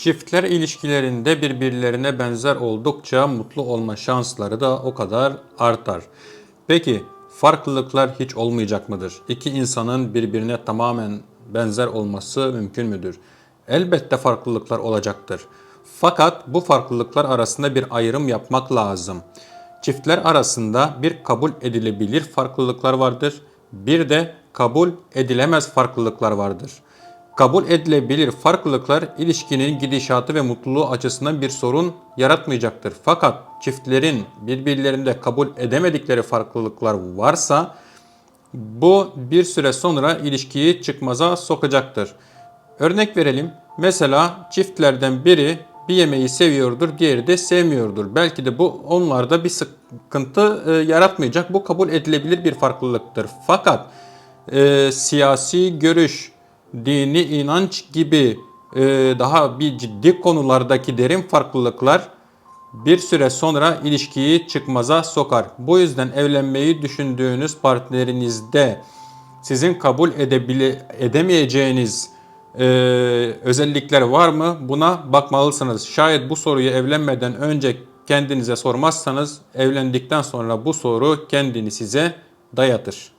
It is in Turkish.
Çiftler ilişkilerinde birbirlerine benzer oldukça mutlu olma şansları da o kadar artar. Peki farklılıklar hiç olmayacak mıdır? İki insanın birbirine tamamen benzer olması mümkün müdür? Elbette farklılıklar olacaktır. Fakat bu farklılıklar arasında bir ayrım yapmak lazım. Çiftler arasında bir kabul edilebilir farklılıklar vardır. Bir de kabul edilemez farklılıklar vardır. Kabul edilebilir farklılıklar ilişkinin gidişatı ve mutluluğu açısından bir sorun yaratmayacaktır. Fakat çiftlerin birbirlerinde kabul edemedikleri farklılıklar varsa bu bir süre sonra ilişkiyi çıkmaza sokacaktır. Örnek verelim. Mesela çiftlerden biri bir yemeği seviyordur, diğeri de sevmiyordur. Belki de bu onlarda bir sıkıntı e, yaratmayacak. Bu kabul edilebilir bir farklılıktır. Fakat e, siyasi görüş, dini inanç gibi e, daha bir ciddi konulardaki derin farklılıklar bir süre sonra ilişkiyi çıkmaza sokar. Bu yüzden evlenmeyi düşündüğünüz partnerinizde sizin kabul edebile, edemeyeceğiniz e, özellikler var mı? Buna bakmalısınız. Şayet bu soruyu evlenmeden önce kendinize sormazsanız evlendikten sonra bu soru kendini size dayatır.